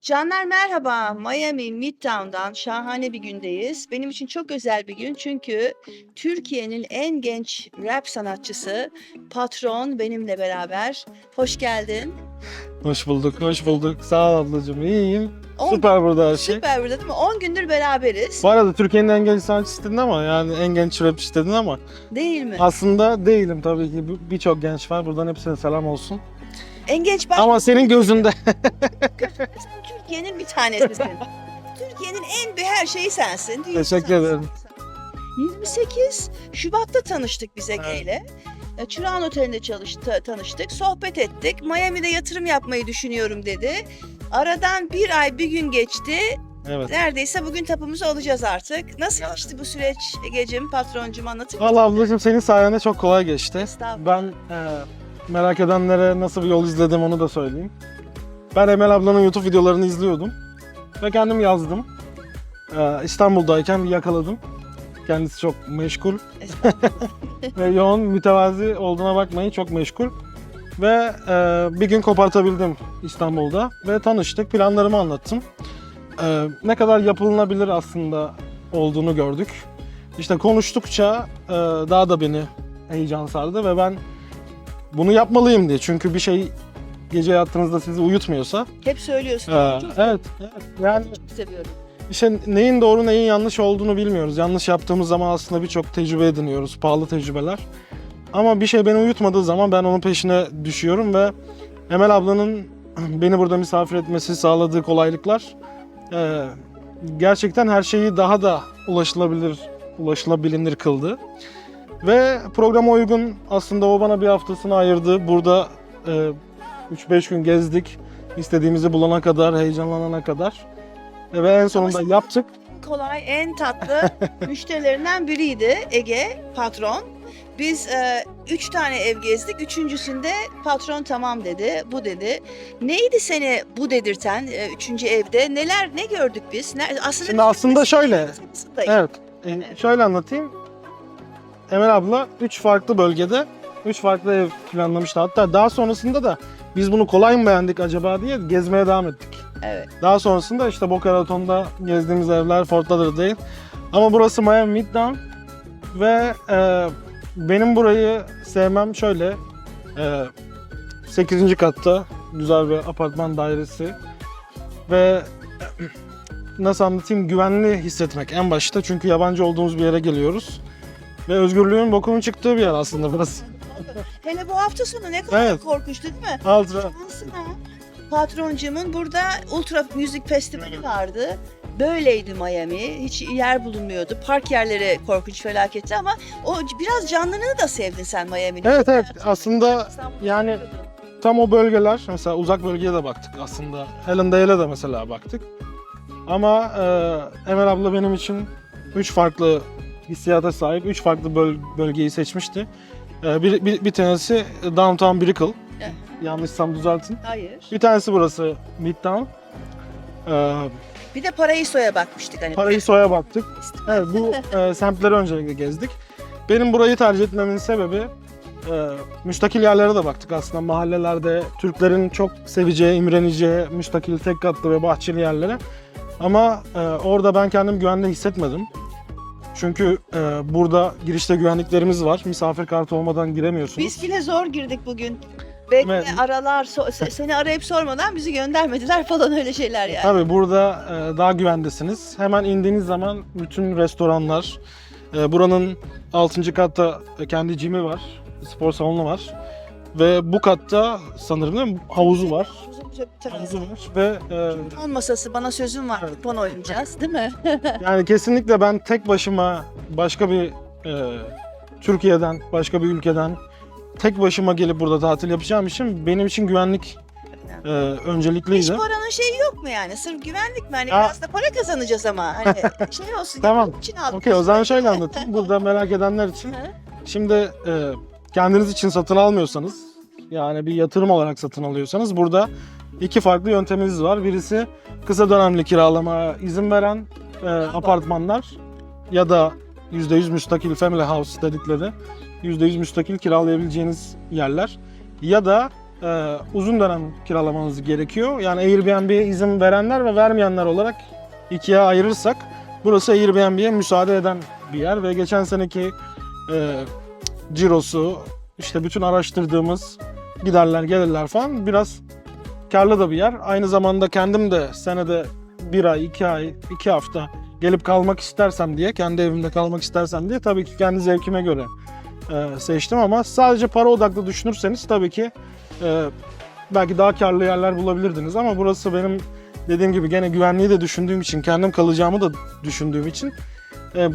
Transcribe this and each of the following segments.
Canlar merhaba. Miami Midtown'dan şahane bir gündeyiz. Benim için çok özel bir gün çünkü Türkiye'nin en genç rap sanatçısı Patron benimle beraber. Hoş geldin. Hoş bulduk, hoş bulduk. Sağ ol ablacığım, iyiyim. On- Süper burada her şey. Süper burada değil mi? 10 gündür beraberiz. Bu arada Türkiye'nin en genç sanatçısı dedin ama yani en genç rap istedin ama Değil mi? aslında değilim tabii ki. Bir- Birçok genç var. Buradan hepsine selam olsun. En genç baş... Ama senin gözünde. Sen Türkiye'nin bir tanesisin. Türkiye'nin en bir her şeyi sensin. Dünya Teşekkür sensin. ederim. 28 Şubat'ta tanıştık biz Ege Evet. Çırağan Oteli'nde çalıştı, tanıştık, sohbet ettik. Miami'de yatırım yapmayı düşünüyorum dedi. Aradan bir ay bir gün geçti. Evet. Neredeyse bugün tapumuzu alacağız artık. Nasıl geçti bu süreç Ege'cim, patroncum anlatır mısın? Valla ablacığım senin sayende çok kolay geçti. Estağfurullah. Ben e, merak edenlere nasıl bir yol izledim onu da söyleyeyim. Ben Emel ablanın YouTube videolarını izliyordum. Ve kendim yazdım. E, İstanbul'dayken yakaladım. Kendisi çok meşgul. Estağfurullah. Ve yoğun mütevazi olduğuna bakmayın çok meşgul. Ve e, bir gün kopartabildim İstanbul'da ve tanıştık. Planlarımı anlattım. E, ne kadar yapılınabilir aslında olduğunu gördük. İşte konuştukça e, daha da beni heyecan sardı ve ben bunu yapmalıyım diye. Çünkü bir şey gece yattığınızda sizi uyutmuyorsa. Hep söylüyorsun. e, Çok evet, evet. Yani çok seviyorum. işte neyin doğru neyin yanlış olduğunu bilmiyoruz. Yanlış yaptığımız zaman aslında birçok tecrübe ediniyoruz, pahalı tecrübeler. Ama bir şey beni uyutmadığı zaman ben onun peşine düşüyorum ve Emel ablanın beni burada misafir etmesi sağladığı kolaylıklar e, gerçekten her şeyi daha da ulaşılabilir, ulaşılabilir kıldı. Ve programa uygun aslında o bana bir haftasını ayırdı. Burada e, 3-5 gün gezdik. İstediğimizi bulana kadar, heyecanlanana kadar. Ve en sonunda yaptık. kolay, en tatlı müşterilerinden biriydi Ege, patron. Biz e, üç tane ev gezdik. Üçüncüsünde patron tamam dedi, bu dedi. Neydi seni bu dedirten e, üçüncü evde? Neler, ne gördük biz? Ne, aslında Şimdi aslında şöyle. Evet. Evet. e, şöyle anlatayım. Emel abla 3 farklı bölgede 3 farklı ev planlamıştı. Hatta daha sonrasında da biz bunu kolay mı beğendik acaba diye gezmeye devam ettik. Evet. Daha sonrasında işte Boca Raton'da gezdiğimiz evler Fort Lauderdale. Ama burası Miami Midtown ve e, benim burayı sevmem şöyle. E, 8. katta güzel bir apartman dairesi ve nasıl anlatayım güvenli hissetmek en başta çünkü yabancı olduğumuz bir yere geliyoruz. Ve özgürlüğün bokunun çıktığı bir yer aslında burası. Hele bu hafta sonu ne kadar Evet. korkunçtu değil mi? Ultra. Şansına patroncumun burada Ultra Müzik Festivali vardı. Böyleydi Miami. Hiç yer bulunmuyordu. Park yerleri korkunç felaketti ama o biraz canlılığını da sevdin sen Miami'nin. Evet, evet. Aslında yani-. Tam o bölgeler mesela uzak bölgeye de baktık aslında. Hellendale'e de mesela baktık. Ama e, Emel abla benim için 3 farklı hissiyata sahip 3 farklı böl- bölgeyi seçmişti. E, bir, bir, bir tanesi Downtown Brickell. Yanlışsam düzeltin. Hayır. Bir tanesi burası Midtown. E, Bir de Paraiso'ya bakmıştık hani. Paraiso'ya baktık. Evet bu e, semtleri öncelikle gezdik. Benim burayı tercih etmemin sebebi e, müstakil yerlere de baktık aslında. Mahallelerde Türklerin çok seveceği, imreneceği müstakil tek katlı ve bahçeli yerlere. Ama e, orada ben kendim güvende hissetmedim. Çünkü e, burada girişte güvenliklerimiz var. Misafir kartı olmadan giremiyorsunuz. Biz bile zor girdik bugün. Bekle aralar so- se- seni arayıp sormadan bizi göndermediler falan öyle şeyler yani. Tabii burada e, daha güvendesiniz. Hemen indiğiniz zaman bütün restoranlar, e, buranın 6. katta kendi jim'i var, spor salonu var. Ve bu katta sanırım değil mi, havuzu var. Havuzu var ve e, Kupon masası bana sözün var. Evet. Kupon oynayacağız değil mi? yani kesinlikle ben tek başıma başka bir e, Türkiye'den, başka bir ülkeden tek başıma gelip burada tatil yapacağım için benim için güvenlik e, Hiç öncelikliydi. paranın şeyi yok mu yani? Sırf güvenlik mi? Hani biraz da para kazanacağız ama. Hani şey olsun. Tamam. için aldık. Okey o zaman şöyle anlatayım. Burada merak edenler için. Hı. Şimdi e, kendiniz için satın almıyorsanız yani bir yatırım olarak satın alıyorsanız burada iki farklı yönteminiz var. Birisi kısa dönemli kiralama izin veren e, apartmanlar ya da %100 müstakil family house dedikleri %100 müstakil kiralayabileceğiniz yerler ya da e, uzun dönem kiralamanız gerekiyor. Yani Airbnb'ye izin verenler ve vermeyenler olarak ikiye ayırırsak burası Airbnb'ye müsaade eden bir yer ve geçen seneki e, cirosu işte bütün araştırdığımız giderler gelirler falan biraz karlı da bir yer. Aynı zamanda kendim de senede bir ay, iki ay, iki hafta gelip kalmak istersem diye, kendi evimde kalmak istersem diye tabii ki kendi zevkime göre e, seçtim ama sadece para odaklı düşünürseniz tabii ki e, belki daha karlı yerler bulabilirdiniz ama burası benim dediğim gibi gene güvenliği de düşündüğüm için, kendim kalacağımı da düşündüğüm için e,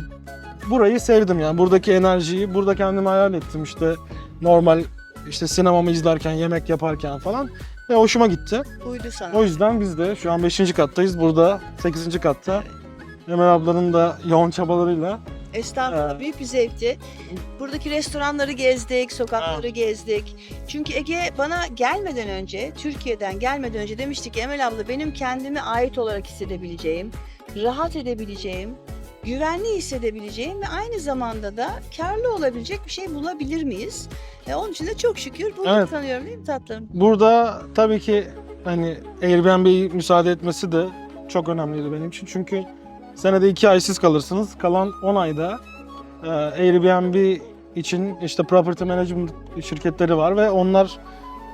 burayı sevdim yani. Buradaki enerjiyi, burada kendimi hayal ettim işte normal işte sinemamı izlerken, yemek yaparken falan ve hoşuma gitti. Uydu sana. O yüzden biz de şu an 5. kattayız. Burada 8. katta Emel ablanın da yoğun çabalarıyla Estağfurullah büyük bir zevkti. Buradaki restoranları gezdik, sokakları gezdik. Çünkü Ege bana gelmeden önce, Türkiye'den gelmeden önce demişti ki Emel abla benim kendime ait olarak hissedebileceğim, rahat edebileceğim, güvenli hissedebileceğim ve aynı zamanda da karlı olabilecek bir şey bulabilir miyiz? E, onun için de çok şükür bulduk Evet. sanıyorum değil mi tatlım? Burada tabii ki hani Airbnb'yi müsaade etmesi de çok önemliydi benim için. Çünkü senede 2 ay siz kalırsınız. Kalan 10 ayda e, Airbnb için işte property management şirketleri var ve onlar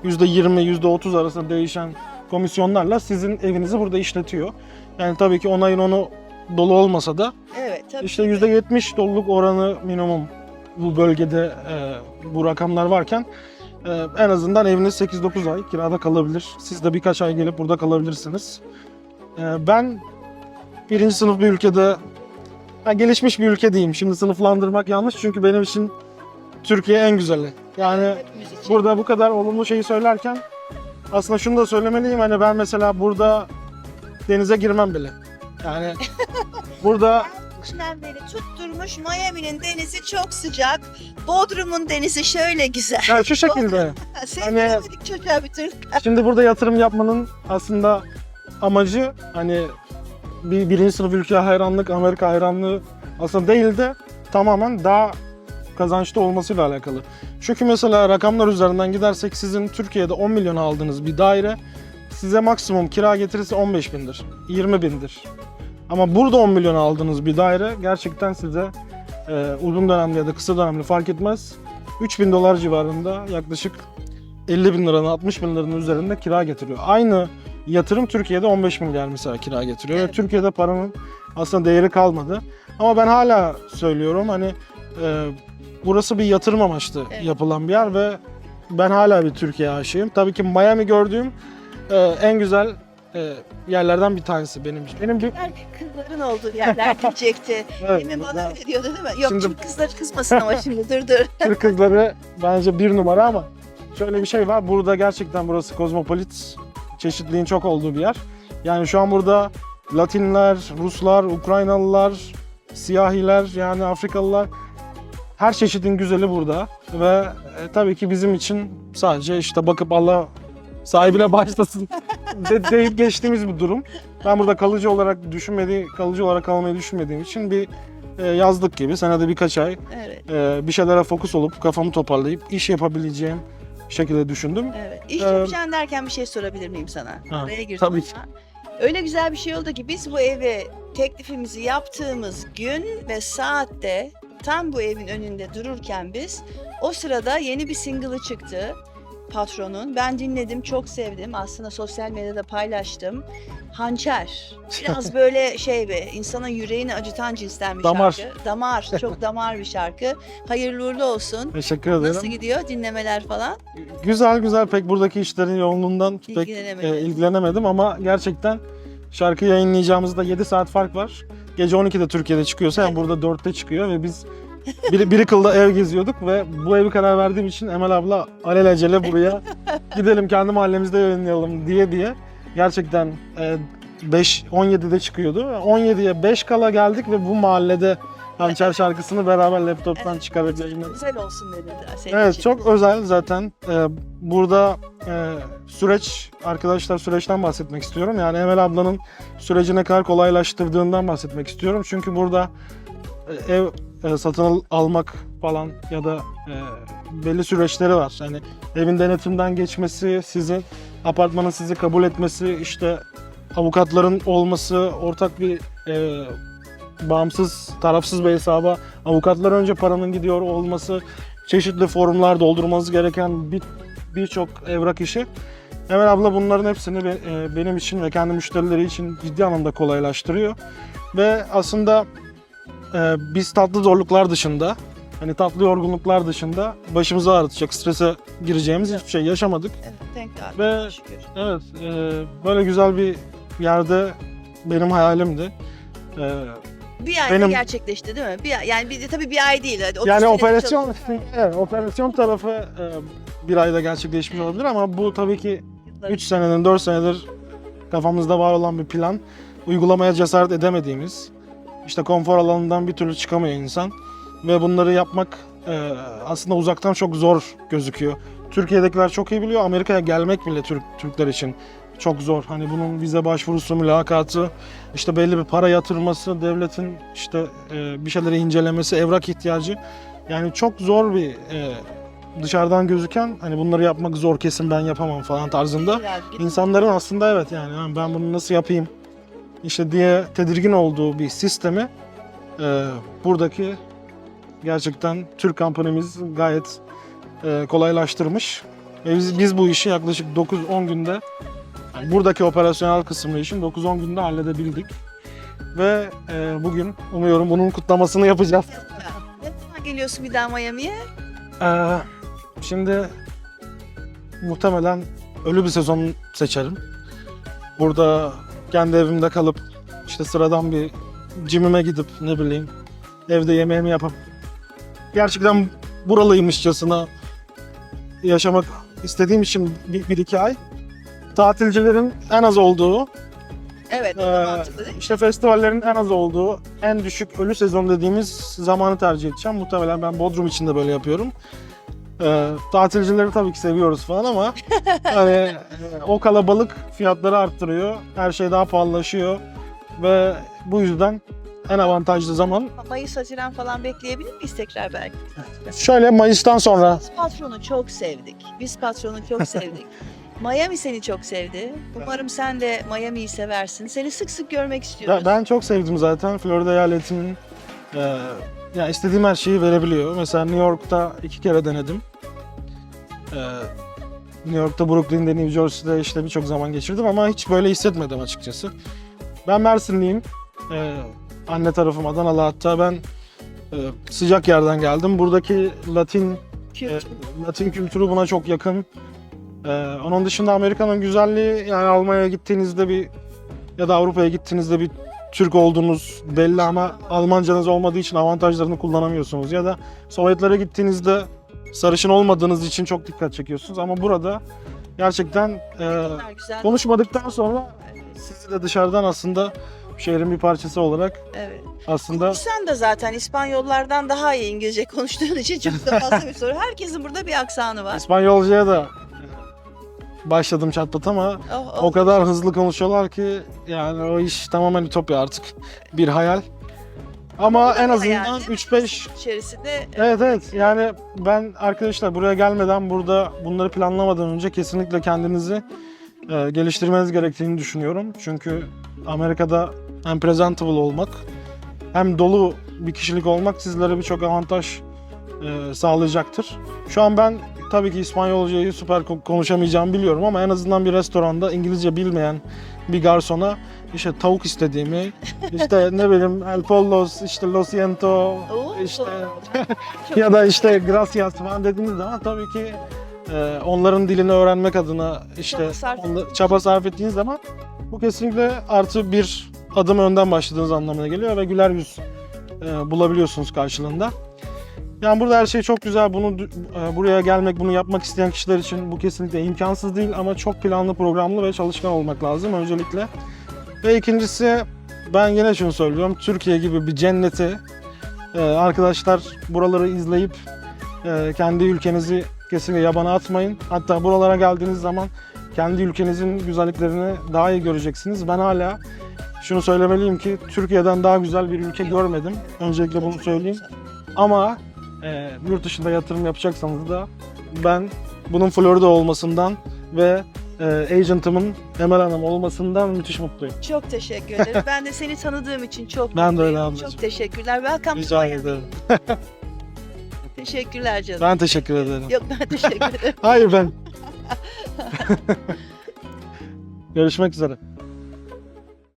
%20, %30 arasında değişen komisyonlarla sizin evinizi burada işletiyor. Yani tabii ki onayın onu dolu olmasa da Evet tabii. işte %70 doluluk oranı minimum bu bölgede e, bu rakamlar varken e, en azından eviniz 8-9 ay kirada kalabilir. Siz de birkaç ay gelip burada kalabilirsiniz. E, ben birinci sınıf bir ülkede ben gelişmiş bir ülke diyeyim. Şimdi sınıflandırmak yanlış çünkü benim için Türkiye en güzeli. Yani burada bu kadar olumlu şeyi söylerken aslında şunu da söylemeliyim. Hani ben mesela burada denize girmem bile. Yani burada Başından beri tutturmuş Miami'nin denizi çok sıcak. Bodrum'un denizi şöyle güzel. yani şu şekilde Sevmedik çocuğa bir türlü. Şimdi burada yatırım yapmanın aslında amacı hani bir birinci sınıf ülkeye hayranlık, Amerika hayranlığı aslında değil de tamamen daha kazançlı olmasıyla alakalı. Çünkü mesela rakamlar üzerinden gidersek sizin Türkiye'de 10 milyon aldığınız bir daire size maksimum kira getirisi 15 bindir, 20 bindir. Ama burada 10 milyon aldığınız bir daire gerçekten size e, uzun dönemli ya da kısa dönemli fark etmez 3000 dolar civarında yaklaşık 50 bin liranın 60 bin liranın üzerinde kira getiriyor. Aynı yatırım Türkiye'de 15 milyar mesela kira getiriyor. Evet. Ve Türkiye'de paranın aslında değeri kalmadı. Ama ben hala söylüyorum hani e, burası bir yatırım amaçlı Evet. yapılan bir yer ve ben hala bir Türkiye aşığıyım. Tabii ki Miami gördüğüm e, en güzel e, yerlerden bir tanesi benim için. Benim bir Kızların olduğu yerler diyecekti. evet, Demin bana öyle diyordu değil mi? Yok Şimdi- şimdi kızlar kızmasın ama şimdi dur dur. Türk kızları bence bir numara ama şöyle bir şey var. Burada gerçekten burası kozmopolit. Çeşitliliğin çok olduğu bir yer. Yani şu an burada Latinler, Ruslar, Ukraynalılar, siyahiler yani Afrikalılar her çeşidin güzeli burada ve e, tabii ki bizim için sadece işte bakıp Allah sahibine başlasın de, deyip geçtiğimiz bir durum. Ben burada kalıcı olarak düşünmediği, kalıcı olarak kalmayı düşünmediğim için bir e, yazlık gibi senede birkaç ay Evet. e, bir şeylere fokus olup kafamı toparlayıp iş yapabileceğim şekilde düşündüm. Evet. İş Ee, derken bir şey sorabilir miyim sana? Ha, girdim tabii ama. Öyle güzel bir şey oldu ki biz bu eve teklifimizi yaptığımız gün ve saatte tam bu evin önünde dururken biz o sırada yeni bir single'ı çıktı patronun. Ben dinledim, çok sevdim. Aslında sosyal medyada paylaştım. Hançer. Biraz böyle şey be, insanın yüreğini acıtan cinsten bir Damar. şarkı. Damar. Çok damar bir şarkı. Hayırlı uğurlu olsun. Teşekkür ederim. Nasıl gidiyor dinlemeler falan? Güzel güzel pek buradaki işlerin yoğunluğundan pek e, ilgilenemedim ama gerçekten şarkı yayınlayacağımızda 7 saat fark var. Gece 12'de Türkiye'de çıkıyorsa yani burada 4'te çıkıyor ve biz biri, biri kılda ev geziyorduk ve bu evi karar verdiğim için Emel abla alelacele buraya gidelim kendi mahallemizde yayınlayalım diye diye gerçekten e, 5 17'de çıkıyordu. 17'ye 5 kala geldik ve bu mahallede Hançer şarkısını beraber laptoptan Evet. çıkarıp yayınladık. Güzel olsun dedi. Senin Evet için. çok özel zaten. Ee, burada e, süreç, arkadaşlar süreçten bahsetmek istiyorum. Yani Emel ablanın süreci ne kadar kolaylaştırdığından bahsetmek istiyorum. Çünkü burada e, ev e, satın al- almak falan ya da e, belli süreçleri var. Yani evin denetimden geçmesi, sizin apartmanın sizi kabul etmesi, işte avukatların olması, ortak bir e, bağımsız, tarafsız bir hesaba avukatlar önce paranın gidiyor olması, çeşitli forumlar doldurmanız gereken bir birçok evrak işi. Emel abla bunların hepsini be- e, benim için ve kendi müşterileri için ciddi anlamda kolaylaştırıyor. Ve aslında e, biz tatlı zorluklar dışında, hani tatlı yorgunluklar dışında başımızı ağrıtacak, strese gireceğimiz hiçbir şey yaşamadık. Evet, thank God. Ve- Şükür. Evet, e, böyle güzel bir yerde benim hayalimdi. E, Bir ayda Benim- gerçekleşti değil mi? Bir ay, yani bir, tabii bir ay değil. Hadi 30 yani operasyon evet, operasyon tarafı e, bir ayda gerçekleşmiş olabilir ama bu tabii ki 3 senedir, 4 senedir kafamızda var olan bir plan. Uygulamaya cesaret edemediğimiz, işte konfor alanından bir türlü çıkamıyor insan. Ve bunları yapmak e, aslında uzaktan çok zor gözüküyor. Türkiye'dekiler çok iyi biliyor, Amerika'ya gelmek bile Türk Türkler için çok zor. Hani bunun vize başvurusu, mülakatı, işte belli bir para yatırması, devletin işte e, bir şeyleri incelemesi, evrak ihtiyacı. Yani çok zor bir e, dışarıdan gözüken hani bunları yapmak zor kesin ben yapamam falan tarzında. İnsanların aslında evet yani "Lan ben bunu nasıl yapayım işte diye tedirgin olduğu bir sistemi e, buradaki gerçekten Türk kampanimiz gayet e, kolaylaştırmış. Ve biz, biz bu işi yaklaşık 9-10 günde yani buradaki operasyonel kısmı için 9-10 günde halledebildik. Ve e, bugün umuyorum bunun kutlamasını yapacağız. Ne zaman geliyorsun bir daha Miami'ye? Ee, şimdi muhtemelen ölü bir sezon seçerim. Burada kendi evimde kalıp işte sıradan bir cimime gidip ne bileyim evde yemeğimi yapıp gerçekten buralıymışçasına yaşamak istediğim için bir, bir iki ay tatilcilerin en az olduğu Evet, o da ee, mantıklı değil mi? işte festivallerin en az olduğu en düşük ölü sezon dediğimiz zamanı tercih edeceğim. Muhtemelen ben Bodrum için de böyle yapıyorum. Ee, tatilcileri tabii ki seviyoruz falan ama hani e, o kalabalık fiyatları arttırıyor. Her şey daha pahalılaşıyor ve bu yüzden en avantajlı zaman Mayıs, Haziran falan bekleyebilir miyiz tekrar belki? şöyle Mayıs'tan sonra Biz patronu çok sevdik. Biz patronu çok sevdik. Miami seni çok sevdi. Umarım sen de Miami'yi seversin. Seni sık sık görmek istiyoruz. Ya ben çok sevdim zaten Florida eyaletinin e, ya istediğim her şeyi verebiliyor. Mesela New York'ta iki kere denedim. E, New York'ta, Brooklyn'de, New Jersey'de işte birçok zaman geçirdim ama hiç böyle hissetmedim açıkçası. Ben Mersinliyim. E, anne tarafım Adanalı hatta ben e, sıcak yerden geldim. Buradaki Latin Kültür. Latin kültürü buna çok yakın. Ee, onun dışında Amerika'nın güzelliği yani Almanya'ya gittiğinizde bir ya da Avrupa'ya gittiğinizde bir Türk olduğunuz belli ama Almancanız olmadığı için avantajlarını kullanamıyorsunuz. Ya da Sovyetlere gittiğinizde sarışın olmadığınız için çok dikkat çekiyorsunuz. Ama burada gerçekten e, güzel. konuşmadıktan sonra sizi de dışarıdan aslında şehrin bir parçası olarak Evet. aslında Sen de zaten İspanyollardan daha iyi İngilizce konuştuğun için çok da fazla bir soru. Herkesin burada bir aksanı var. İspanyolcaya da e, başladım çatpat ama Oh, oh. O kadar hızlı konuşuyorlar ki yani o iş tamamen ütopya artık. Bir hayal. Ama en azından Yani 3-5 içerisinde Evet evet yani ben arkadaşlar buraya gelmeden burada bunları planlamadan önce kesinlikle kendinizi e, geliştirmeniz gerektiğini düşünüyorum. Çünkü Amerika'da hem presentable olmak hem dolu bir kişilik olmak sizlere birçok avantaj e, sağlayacaktır. Şu an ben tabii ki İspanyolcayı süper ko- konuşamayacağımı biliyorum ama en azından bir restoranda İngilizce bilmeyen bir garsona işte tavuk istediğimi, işte ne bileyim el pollos, işte lo siento, işte ya da işte gracias falan dediğiniz zaman tabii ki e, onların dilini öğrenmek adına işte Çaba sarf onla- çaba sarf ettiğiniz zaman bu kesinlikle artı bir adım önden başladığınız anlamına geliyor ve güler yüz e, bulabiliyorsunuz karşılığında. Yani burada her şey çok güzel. Bunu e, buraya gelmek, bunu yapmak isteyen kişiler için bu kesinlikle imkansız değil ama çok planlı, programlı ve çalışkan olmak lazım öncelikle. Ve ikincisi ben yine şunu söylüyorum. Türkiye gibi bir cenneti e, arkadaşlar buraları izleyip e, kendi ülkenizi kesinlikle yabana atmayın. Hatta buralara geldiğiniz zaman kendi ülkenizin güzelliklerini daha iyi göreceksiniz. Ben hala şunu söylemeliyim ki Türkiye'den daha güzel bir ülke görmedim. Öncelikle bunu söyleyeyim. Ama e, yurt dışında yatırım yapacaksanız da ben bunun Florida olmasından ve e, agentımın Emel Hanım olmasından müthiş mutluyum. Çok teşekkür ederim. ben de seni tanıdığım için çok Ben de mutluyum. öyle ablacığım. Çok teşekkürler. Welcome to Rica Miami. ederim. Teşekkürler canım. Ben teşekkür ederim. Yok ben teşekkür ederim. Hayır ben. Görüşmek üzere.